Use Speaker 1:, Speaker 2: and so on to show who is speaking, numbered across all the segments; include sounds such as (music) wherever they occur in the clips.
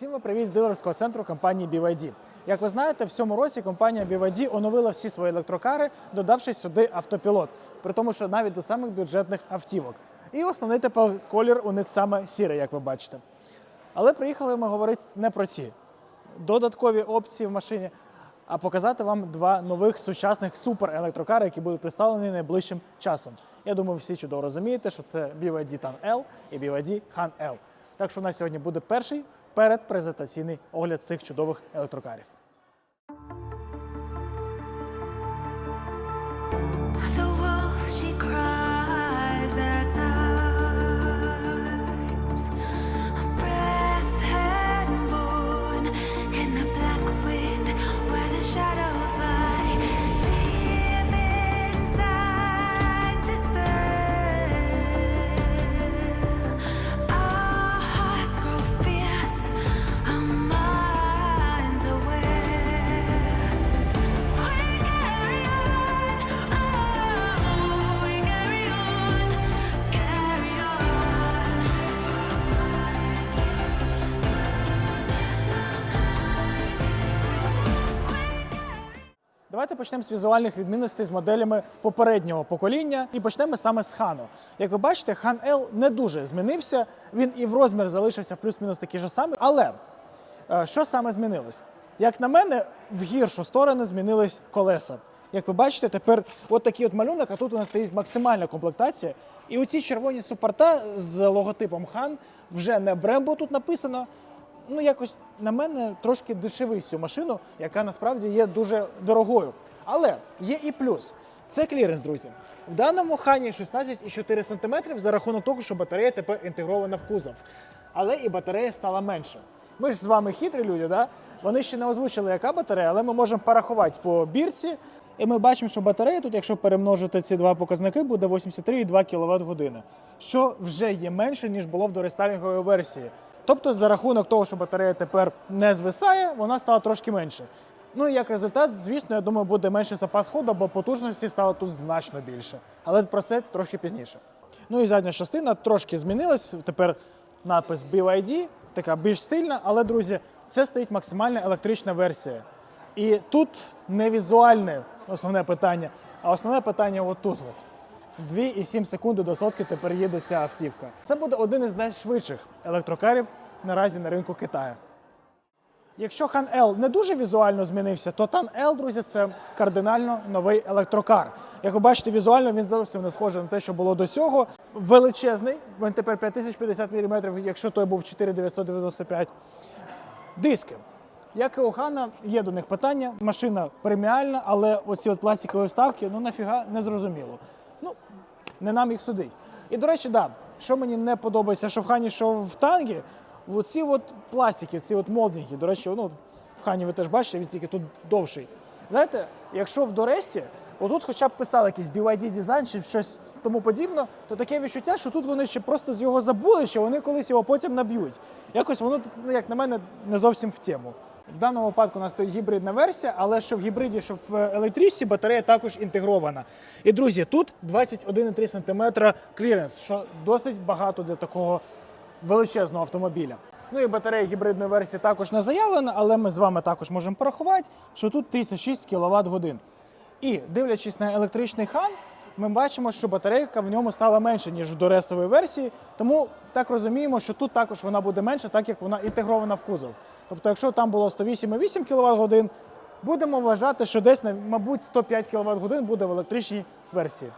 Speaker 1: Всім ви привіт з дилерського центру компанії BYD. Як ви знаєте, в цьому році компанія BYD оновила всі свої електрокари, додавши сюди автопілот, при тому, що навіть до самих бюджетних автівок. І основний тепер колір у них саме сірий, як ви бачите. Але приїхали ми говорити не про ці додаткові опції в машині, а показати вам два нових сучасних суперелектрокари, які будуть представлені найближчим часом. Я думаю, всі чудово розумієте, що це BYD TAN L і BYD Han L. Так що у нас сьогодні буде перший передпрезентаційний огляд цих чудових електрокарів. Давайте почнемо з візуальних відмінностей з моделями попереднього покоління і почнемо саме з Хану. Як ви бачите, Хан L не дуже змінився. Він і в розмір залишився плюс-мінус такий же самий. Але е, що саме змінилось? Як на мене, в гіршу сторону змінились колеса. Як ви бачите, тепер от такий от малюнок, а тут у нас стоїть максимальна комплектація. І оці червоні супорта з логотипом Хан вже не Brembo тут написано. Ну, якось на мене трошки дешевий цю машину, яка насправді є дуже дорогою. Але є і плюс. Це кліренс, друзі. В даному хані 16,4 см за рахунок того, що батарея тепер інтегрована в кузов. Але і батарея стала менше. Ми ж з вами хитрі люди, да? Вони ще не озвучили, яка батарея, але ми можемо порахувати по бірці. І ми бачимо, що батарея тут, якщо перемножити ці два показники, буде 83,2 кВт години, що вже є менше, ніж було в дорестайлінговій версії. Тобто, за рахунок того, що батарея тепер не звисає, вона стала трошки менше. Ну і як результат, звісно, я думаю, буде менше запас ходу, бо потужності стало тут значно більше. Але про це трошки пізніше. Ну і задня частина трошки змінилась. Тепер надпис BYD, така більш стильна, але, друзі, це стоїть максимальна електрична версія. І тут не візуальне основне питання, а основне питання отут. От. 2,7 секунди до сотки тепер їде ця автівка. Це буде один із найшвидших електрокарів наразі на ринку Китаю. Якщо Хан L не дуже візуально змінився, то Тан L, друзі, це кардинально новий електрокар. Як ви бачите, візуально він зовсім не схожий на те, що було до цього. Величезний, він тепер 5050 мм, якщо той був 4995. Диски. Як і у Хана, є до них питання. Машина преміальна, але оці от пластикові вставки, ну нафіга не зрозуміло. Ну, не нам їх судить. І до речі, да, що мені не подобається, що в Хані, що в тангі, оці от пластики, ці от молдинги, до речі, ну, в Хані ви теж бачите, він тільки тут довший. Знаєте, якщо в Доресті, отут хоча б писали якийсь BYD дизайн чи щось тому подібне, то таке відчуття, що тут вони ще просто з його забули, що вони колись його потім наб'ють. Якось воно, ну, як на мене, не зовсім в тему. В даному випадку у нас стоїть гібридна версія, але що в гібриді, що в електричці батарея також інтегрована. І друзі, тут 21,3 см кліренс, що досить багато для такого величезного автомобіля. Ну і батарея гібридної версії також не заявлена, але ми з вами також можемо порахувати, що тут 36 кВт годин. І дивлячись на електричний хан, ми бачимо, що батарейка в ньому стала менше, ніж в доресовій версії. Тому так розуміємо, що тут також вона буде менше, так як вона інтегрована в кузов. Тобто, якщо там було 108,8 кВт годин, будемо вважати, що десь, мабуть, 105 кВт годин буде в електричній версії.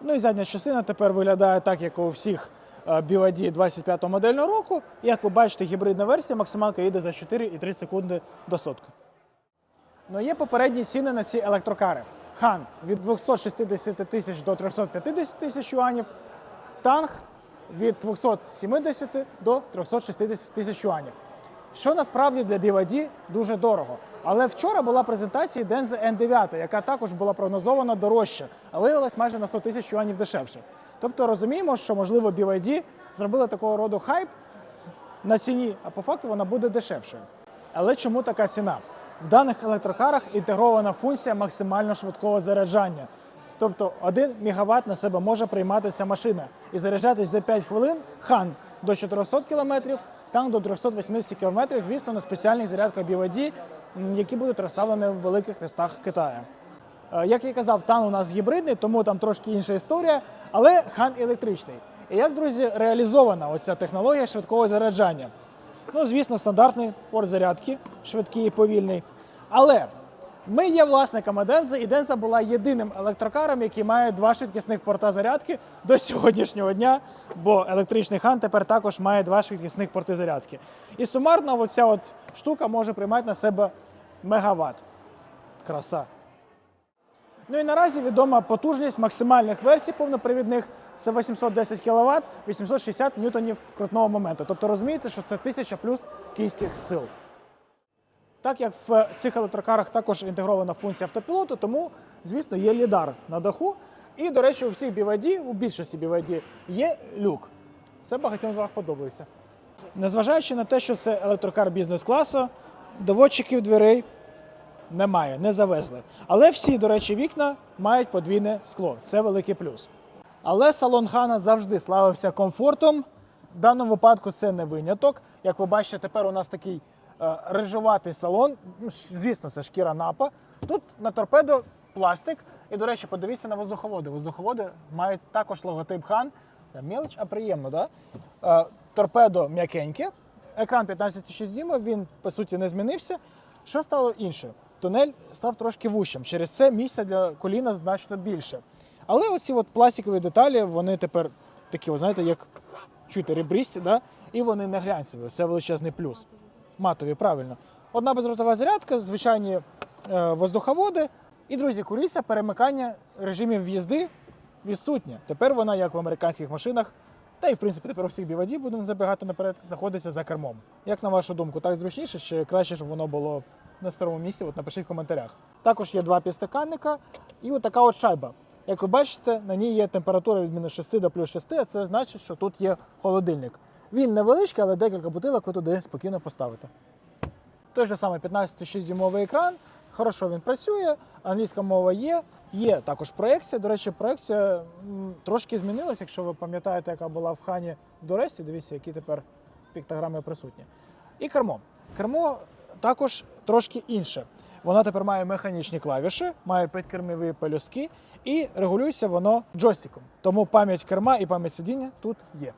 Speaker 1: Ну і задня частина тепер виглядає так, як у всіх BYD 25 модельного року. Як ви бачите, гібридна версія максималка їде за 4,3 секунди до сотки. Ну є попередні ціни на ці електрокари. Хан від 260 тисяч до 350 тисяч юанів, Танг від 270 до 360 тисяч юанів. Що насправді для BYD дуже дорого. Але вчора була презентація Denza N9, яка також була прогнозована дорожче, а виявилась майже на 100 тисяч юанів дешевше. Тобто розуміємо, що можливо BYD зробили такого роду хайп на ціні, а по факту вона буде дешевшою. Але чому така ціна? В даних електрокарах інтегрована функція максимально швидкого заряджання. Тобто 1 МВт на себе може приймати ця машина і заряджатись за 5 хвилин хан до 400 км, танк до 380 км, звісно, на спеціальних зарядках BYD, які будуть розставлені в великих містах Китаю. Е, Як я казав, там у нас гібридний, тому там трошки інша історія, але хан електричний. І як, друзі, реалізована ось ця технологія швидкого заряджання? Ну, звісно, стандартний порт зарядки, швидкий і повільний. Але ми є власниками Денза, і Денза була єдиним електрокаром, який має два швидкісних порта зарядки до сьогоднішнього дня, бо електричний хан тепер також має два швидкісних порти зарядки. І сумарно оця от штука може приймати на себе мегаватт. Краса. Ну і наразі відома потужність максимальних версій повнопривідних це 810 кВт, 860 ньютонів крутного моменту. Тобто розумієте, що це 1000 плюс кінських сил. Так як в цих електрокарах також інтегрована функція автопілоту, тому, звісно, є лідар на даху. І, до речі, у всіх BYD, у більшості BYD є люк. Це багатьом з вас подобається. Незважаючи на те, що це електрокар бізнес-класу, доводчиків дверей немає, не завезли. Але всі, до речі, вікна мають подвійне скло. Це великий плюс. Але салон Хана завжди славився комфортом. В даному випадку це не виняток. Як ви бачите, тепер у нас такий рижуватий салон. Ну, Звісно, це шкіра напа. Тут на торпедо пластик. І, до речі, подивіться на воздуховоди. Воздуховоди мають також логотип хан. Та Мілоч, а приємно, да? Е, торпедо м'якеньке. Екран 15,6 дюймів, він по суті не змінився. Що стало інше? Тунель став трошки вущим. Через це місця для коліна значно більше. Але оці от пластикові деталі, вони тепер такі, о, знаєте, як чуєте, ребристі, да? і вони не глянцеві. Це величезний плюс. Матові, правильно. Одна безротова зарядка, звичайні е, воздуховоди. І, друзі, куліса перемикання режимів в'їзди відсутня. Тепер вона, як в американських машинах, та й в принципі тепер у всіх BYD, будемо забігати наперед, знаходиться за кермом. Як на вашу думку, так зручніше, чи краще, щоб воно було на старому місці? От напишіть в коментарях. Також є два підстаканника і от така от шайба. Як ви бачите, на ній є температура від мінус 6 до плюс 6, а це значить, що тут є холодильник. Він невеличкий, але декілька бутилок ви туди спокійно поставите. Той же самий 15,6-дюймовий екран. Хорошо він працює, англійська мова є. Є також проекція. До речі, проекція трошки змінилася, якщо ви пам'ятаєте, яка була в хані в Доресті. Дивіться, які тепер піктограми присутні. І кермо. Кермо також трошки інше. Вона тепер має механічні клавіші, має підкермові пелюстки і регулюється воно джойстиком. Тому пам'ять керма і пам'ять сидіння тут є.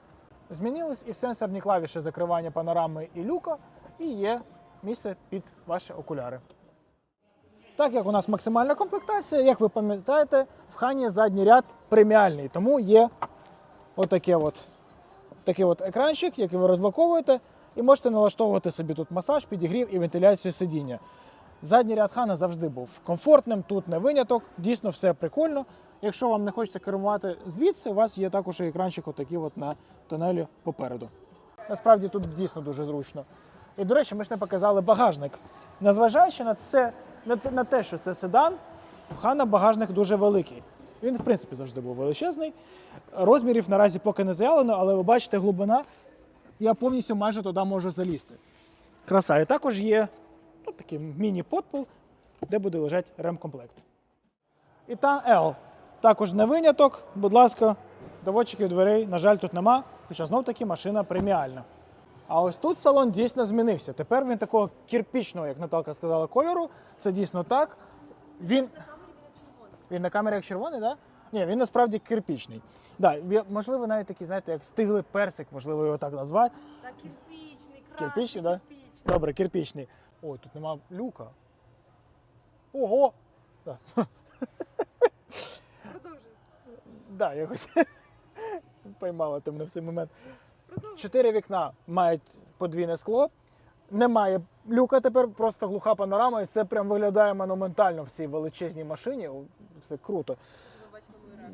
Speaker 1: Змінились і сенсорні клавіші закривання панорами і люка, і є місце під ваші окуляри. Так як у нас максимальна комплектація, як ви пам'ятаєте, в хані задній ряд преміальний, тому є отаке от, такий от екранчик, який ви розблоковуєте, і можете налаштовувати собі тут масаж, підігрів і вентиляцію сидіння. Задній ряд хана завжди був комфортним, тут не виняток, дійсно все прикольно. Якщо вам не хочеться керувати звідси, у вас є також екранчик отакий от на тунелі попереду. Насправді тут дійсно дуже зручно. І, до речі, ми ж не показали багажник. Незважаючи на це, на те, що це седан, у Хана багажник дуже великий. Він, в принципі, завжди був величезний. Розмірів наразі поки не заявлено, але ви бачите, глибина. Я повністю майже туди можу залізти. Краса. І також є ну, такий міні-подпол, де буде лежати ремкомплект. І та L. Також не виняток. Будь ласка, доводчиків дверей, на жаль, тут нема, хоча знов таки машина преміальна. А ось тут салон дійсно змінився. Тепер він такого кірпічного, як Наталка сказала, кольору. Це дійсно так. Він, він на камері як червоний, так? Да? Ні, він насправді кирпічний. Да, можливо, навіть такий, знаєте, як стиглий персик, можливо, його так назвати.
Speaker 2: Та кирпичний, краще,
Speaker 1: Кирпичний, да?
Speaker 2: кирпичний.
Speaker 1: Добре, кирпічний. Ой, тут нема люка. Ого! Да. Да, якось (laughs) поймала ти мене в цей момент. Чотири вікна мають подвійне скло. Немає люка тепер, просто глуха панорама, і це прям виглядає монументально в цій величезній машині. Це круто.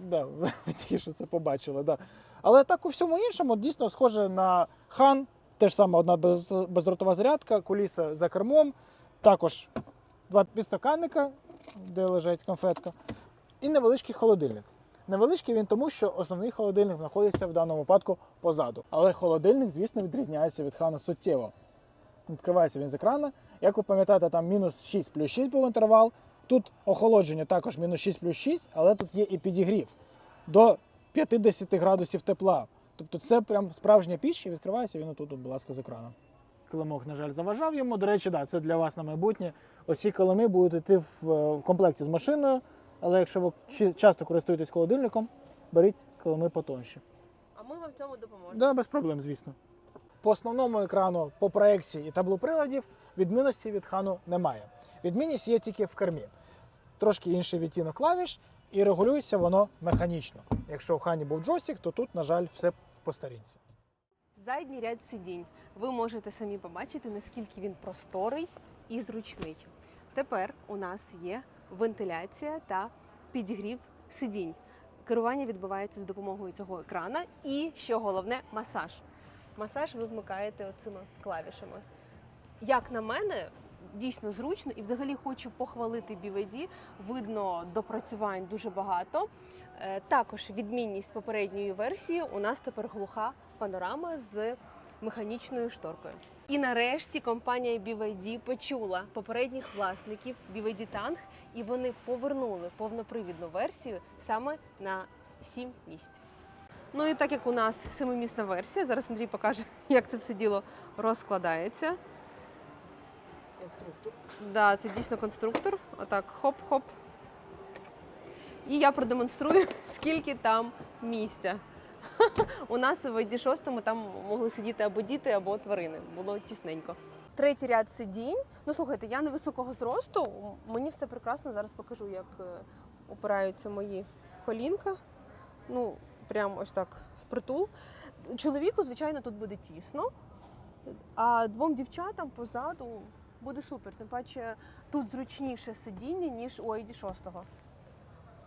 Speaker 1: Да, (laughs) тільки що це побачили. Да. Але так у всьому іншому дійсно схоже на хан. Те ж саме одна без, безротова зарядка, куліса за кермом, також два підстаканника, де лежить конфетка, і невеличкий холодильник. Невеличкий він тому, що основний холодильник знаходиться в даному випадку позаду. Але холодильник, звісно, відрізняється від хану суттєво. Відкривається він з екрана. Як ви пам'ятаєте, там мінус 6 плюс 6 був інтервал. Тут охолодження також мінус 6 плюс 6, але тут є і підігрів до 50 градусів тепла. Тобто це прям справжня піч і відкривається він отут, будь ласка, з екрану. килимок, на жаль, заважав йому. До речі, да, це для вас на майбутнє. Оці килими будуть йти е, в комплекті з машиною, але якщо ви часто користуєтесь холодильником, беріть килими потонші.
Speaker 2: А ми вам в цьому допоможемо.
Speaker 1: Да, без проблем, звісно. По основному екрану, по проекції і таблу приладів відмінності від хану немає. Відмінність є тільки в кермі. Трошки інший відтінок клавіш, і регулюється воно механічно. Якщо в хані був джойстик, то тут, на жаль, все по старінці.
Speaker 2: Задній ряд сидінь. Ви можете самі побачити, наскільки він просторий і зручний. Тепер у нас є вентиляція та підігрів сидінь. Керування відбувається за допомогою цього екрана і, що головне, масаж. Масаж ви вмикаєте оцими клавішами. Як на мене, дійсно зручно і взагалі хочу похвалити BYD. Видно допрацювань дуже багато. Е, Також відмінність попередньої версії у нас тепер глуха панорама з механічною шторкою. І нарешті компанія BYD почула попередніх власників BYD Tang, і вони повернули повнопривідну версію саме на 7 місць. Ну і так як у нас семимісна версія, зараз Андрій покаже, як це все діло розкладається. Да, це дійсно конструктор. Отак, хоп-хоп. І я продемонструю, (laughs) скільки там місця. (laughs) У нас в ID 6 там могли сидіти або діти, або тварини. Було тісненько. Третій ряд сидінь. Ну слухайте, я невисокого зросту. Мені все прекрасно. Зараз покажу, як е, опираються мої колінка. Ну, прям ось так впритул. Чоловіку, звичайно, тут буде тісно, а двом дівчатам позаду буде супер. Тим паче тут зручніше сидіння, ніж у ID 6.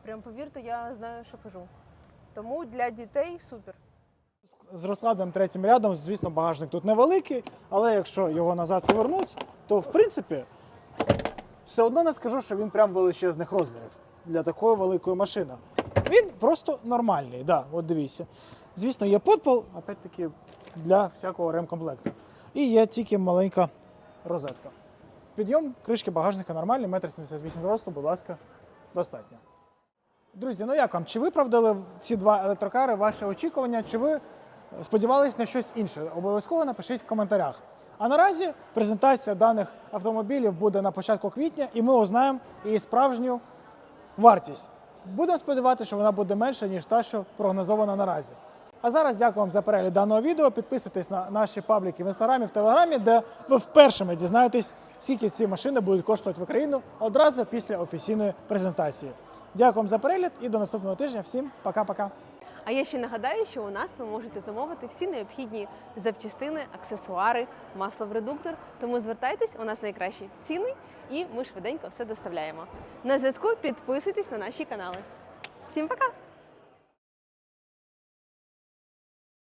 Speaker 2: Прям повірте, я знаю, що кажу. Тому для дітей супер.
Speaker 1: З розкладеним третім рядом, звісно, багажник тут невеликий, але якщо його назад повернути, то в принципі все одно не скажу, що він прям величезних розмірів для такої великої машини. Він просто нормальний, да, от дивіться. Звісно, є подпол, опять-таки, для всякого ремкомплекту. І є тільки маленька розетка. Підйом кришки багажника нормальний, 1,78 м росту, будь ласка, достатньо. Друзі, ну як вам? Чи виправдали ці два електрокари ваші очікування? Чи ви сподівались на щось інше? Обов'язково напишіть в коментарях. А наразі презентація даних автомобілів буде на початку квітня, і ми узнаємо її справжню вартість. Будемо сподіватися, що вона буде менша, ніж та, що прогнозована наразі. А зараз дякую вам за перегляд даного відео. Підписуйтесь на наші пабліки в інстаграмі, в телеграмі, де ви вперше дізнаєтесь, скільки ці машини будуть коштувати в Україну одразу після офіційної презентації. Дякую за перегляд і до наступного тижня. Всім пока-пока.
Speaker 2: А я ще нагадаю, що у нас ви можете замовити всі необхідні запчастини, аксесуари, масло в редуктор. Тому звертайтесь, у нас найкращі ціни, і ми швиденько все доставляємо. На зв'язку підписуйтесь на наші канали. Всім пока!